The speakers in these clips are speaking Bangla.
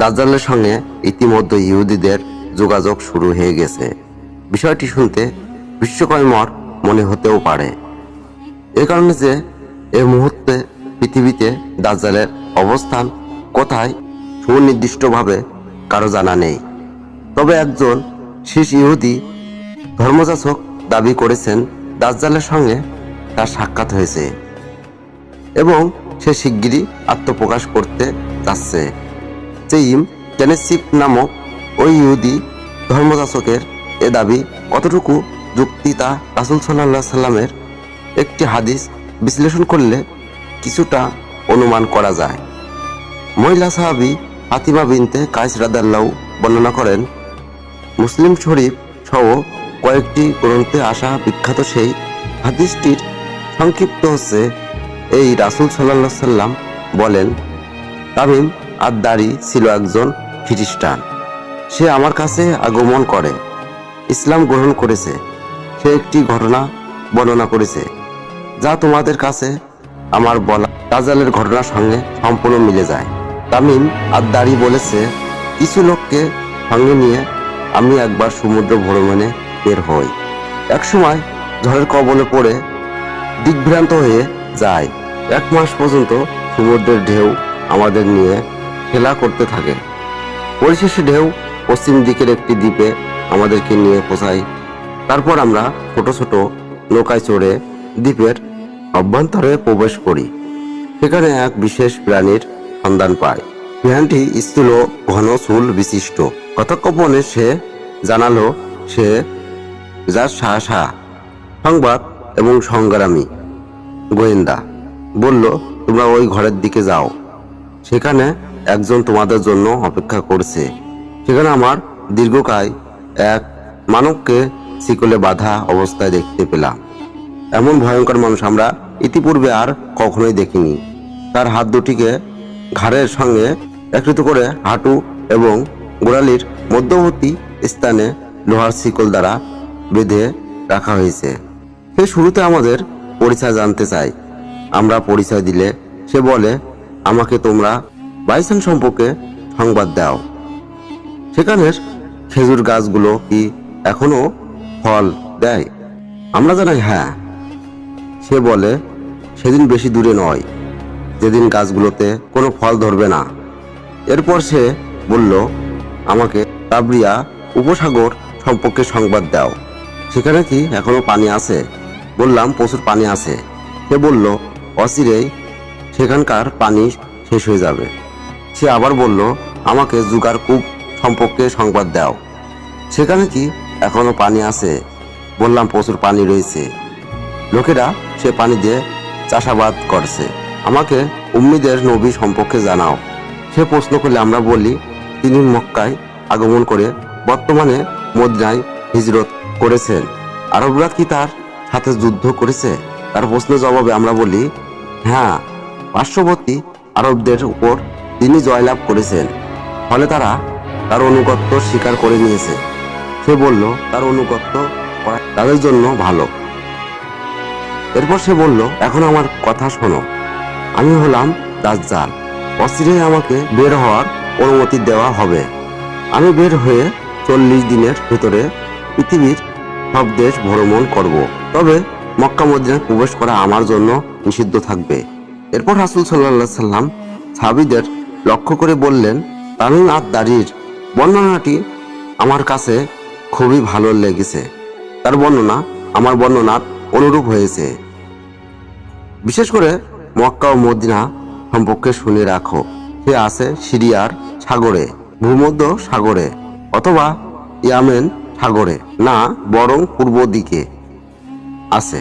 দাজ্জালের সঙ্গে ইতিমধ্যে ইহুদিদের যোগাযোগ শুরু হয়ে গেছে। বিষয়টি শুনতে বিশ্বকর্মর মনে হতেও পারে। এ কারণে যে এ মুহূর্তে পৃথিবীতে দাজ্জালের অবস্থান কোথায় সুনির্দিষ্টভাবে কারও জানা নেই। তবে একজন শীষ ইহুদি ধর্মযাচক দাবি করেছেন, দাজ্জালের সঙ্গে তার সাক্ষাৎ হয়েছে এবং সে শিগগিরই আত্মপ্রকাশ করতে যাচ্ছে। চেইম টেনেসিপ নামক ওই ইহুদি ধর্মযাচকের এ দাবি কতটুকু যুক্তি তা রাসুল সাল্লাহ সাল্লামের একটি হাদিস বিশ্লেষণ করলে কিছুটা অনুমান করা যায়। মহিলা সাহাবি ফাতিমা বিনতে কাইস রাদাল্লাউ বর্ণনা করেন, মুসলিম শরীফ সহ কয়েকটি গ্রন্থে আসা বিখ্যাত সেই হাদিসটির সংক্ষিপ্ত হচ্ছে এই রাসুল সাল্লাহ সাল্লাম বলেন, তামিম আদারি ছিল একজন খ্রিস্টান। সে আমার কাছে আগমন করে। ইসলাম গ্রহণ করেছে। সে একটি ঘটনা বর্ণনা করেছে, যা তোমাদের কাছে আমার বলা রাজালের ঘটনার সঙ্গে সম্পূর্ণ মিলে যায়। তামিম আদারি বলেছে, কিছু লোককে সঙ্গে নিয়ে আমি একবার সমুদ্র ভ্রমণে বের হই। একসময় ঝড়ের কবলে পড়ে দিগ্ভ্রান্ত হয়ে যায়। এক মাস পর্যন্ত সমুদ্রের ঢেউ আমাদের নিয়ে খেলা করতে থাকে। পরিশেষে ঢেউ পশ্চিম দিকের একটি দ্বীপে আমাদেরকে নিয়ে পৌঁছায়। তারপর আমরা ছোট ছোট নৌকায় চড়ে দ্বীপের অভ্যন্তরে প্রবেশ করি। সেখানে এক বিশেষ প্রাণীর সন্ধান পায়। প্রাণীটি স্থূল, ঘন, চুল বিশিষ্ট। কথোপকথনে সে জানালো সে যার সাহসা, সংবাদ এবং সংগ্রামী, গোয়েন্দা। বলল, তোমরা ওই ঘরের দিকে যাও। সেখানে একজন তোমাদের জন্য অপেক্ষা করছে। সেখানে আমার দীর্ঘকায় এক মানবকে শিকলে বাঁধা অবস্থায় দেখতে পেলাম। এমন ভয়ঙ্কর মানুষ আমরা ইতিপূর্বে আর কখনোই দেখিনি। তার হাত দুটিকে ঘাড়ের সঙ্গে একত্রিত করে হাঁটু এবং গোড়ালির মধ্যবর্তী স্থানে লোহার শিকল দ্বারা বেঁধে রাখা হয়েছে। সে শুরুতে আমাদের পরিচয় জানতে চায়। আমরা পরিচয় দিলে সে বলে, আমাকে তোমরা বাইসান সম্পর্কে সংবাদ দাও। সেখানের খেজুর গাছগুলো কি এখনও ফল দেয়? আমরা জানাই হ্যাঁ। সে বলে, সেদিন বেশি দূরে নয়। যেদিন গাছগুলোতে কোনো ফল ধরবে না। এরপর সে বলল, আমাকে তাবরিয়া উপসাগর সম্পর্কে সংবাদ দাও। সেখানে কি এখনও পানি আছে? বললাম, প্রচুর পানি আছে। সে বলল, অচিরেই সেখানকার পানি শেষ হয়ে যাবে। সে আবার বলল, আমাকে জুগার কূপ সম্পর্কে সংবাদ দাও। সেখানে কি? এখনও পানি আছে। বললাম প্রচুর পানি রয়েছে। লোকেরা সে পানি দিয়ে চাষাবাদ করছে। আমাকে উম্মিদের নবী সম্পর্কে জানাও। সে প্রশ্ন করলে আমরা বলি, তিনি মক্কায় আগমন করে বর্তমানে মদিনায় হিজরত করেছেন। আরবরা কি তার সাথে যুদ্ধ করেছে? তার প্রশ্নের জবাবে আমরা বলি হ্যাঁ পার্শ্ববর্তী আরবদের উপর তিনি জয়লাভ করেছেন। ফলে তারা তার অনুগত্য স্বীকার করে নিয়েছে। সে বলল, তার অনুগত্য তাদের জন্য ভালো। এরপর সে বলল, এখন আমার কথা শোনো। আমি হলাম দাজ্জাল। অচিরেই আমাকে বের হওয়ার অনুমতি দেওয়া হবে। আমি বের হয়ে চল্লিশ দিনের ভেতরে পৃথিবীর সব দেশ ভ্রমণ করব। তবে মক্কা মদিনায় প্রবেশ করা আমার জন্য নিষিদ্ধ থাকবে। এরপর রাসুল সাল্লাহ সাল্লাম সাহাবিদের লক্ষ্য করে বললেন তামিম আর বর্ণনাটি আমার কাছে খুবই ভালো লেগেছে। তার বর্ণনা আমার বর্ণনার অনুরূপ হয়েছে। বিশেষ করে মক্কা ও মদিনা সম্পর্কে শুনে রাখো। সে আছে সিরিয়ার সাগরে, ভূমধ্য সাগরে অথবা ইয়ামেন সাগরে, না বরং পূর্ব দিকে আছে।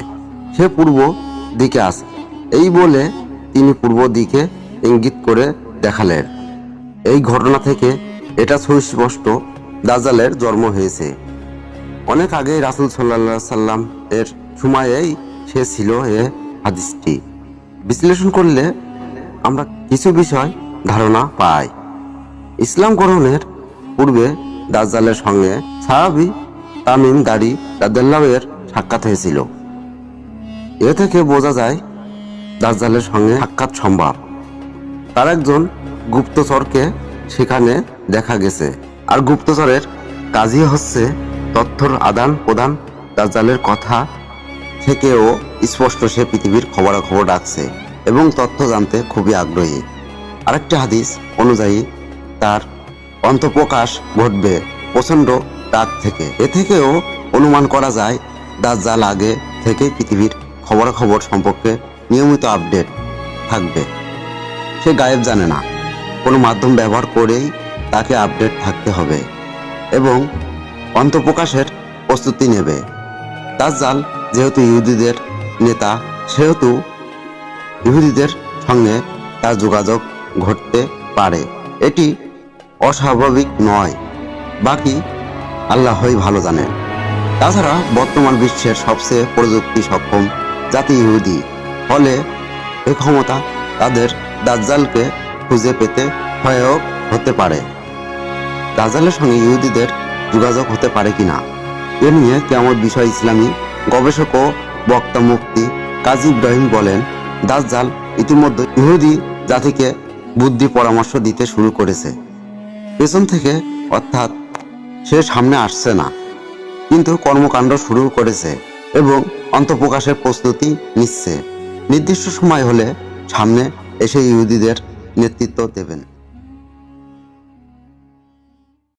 সে পূর্ব দিকে আছে। এই বলে তিনি পূর্ব দিকে ইঙ্গিত করে দেখালেন। এই ঘটনা থেকে এটা সুস্পষ্ট দাজালের জন্ম হয়েছে। অনেক আগেই রাসুল সাল্লাহ সাল্লাম এর সময়েই সে ছিল এ হাদিসটি। বিশ্লেষণ করলে আমরা কিছু বিষয় ধারণা পাই। ইসলাম গ্রহণের পূর্বে দাজ্জালের সঙ্গে সাহাবি তামিম দাড়ি রাদাল্লাহের সাক্ষাৎ হয়েছিল। এ থেকে বোঝা যায় দাজ্জালের সঙ্গে সাক্ষাৎ সম্ভব তার একজন গুপ্তচরকে সেখানে দেখা গেছে। আর গুপ্তচরের কাজই হচ্ছে তথ্যর আদান প্রদান, দাজ্জালের কথা থেকেও স্পষ্ট সে পৃথিবীর খবরাখবর রাখছে এবং তথ্য জানতে খুবই আগ্রহী। আরেকটি হাদিস অনুযায়ী তার অন্তঃপ্রকাশ ঘটবে প্রচণ্ড রাত থেকে। এ থেকেও অনুমান করা যায়, দাজ্জাল আগে থেকে পৃথিবীর খবরাখবর সম্পর্কে নিয়মিত আপডেট থাকবে। সে গায়েব জানে না। কোনো মাধ্যম ব্যবহার করেই তাকে আপডেট থাকতে হবে এবং অন্তঃপ্রকাশের প্রস্তুতি নেবে। দাজ্জাল যেহেতু ইহুদিদের নেতা, সেহেতু ইহুদিদের সঙ্গে তার যোগাযোগ ঘটতে পারে। এটি অস্বাভাবিক নয়, বাকি আল্লাহই ভালো জানেন তাছাড়া বর্তমান বিশ্বের সবচেয়ে প্রযুক্তি সক্ষম জাতি ইহুদি, ফলে এ ক্ষমতা তাদের দাজ্জালকে খুঁজে পেতে সহায়ক হতে পারে। দাজ্জালের সঙ্গে ইহুদিদের যোগাযোগ হতে পারে কিনা, এ নিয়ে কেমন বিষয় ইসলামী গবেষক ও বক্তা মুক্তি কাজী ইব্রাহিম বলেন, দাজ্জাল ইতিমধ্যে ইহুদি জাতিকে বুদ্ধি পরামর্শ দিতে শুরু করেছে। পেছন থেকে অর্থাৎ সে সামনে আসছে না, কিন্তু কর্মকাণ্ড শুরু করেছে এবং অন্তঃপ্রকাশের প্রস্তুতি নিচ্ছে। নির্দিষ্ট সময় হলে সামনে এসে ইহুদিদের নেতৃত্ব দেবেন।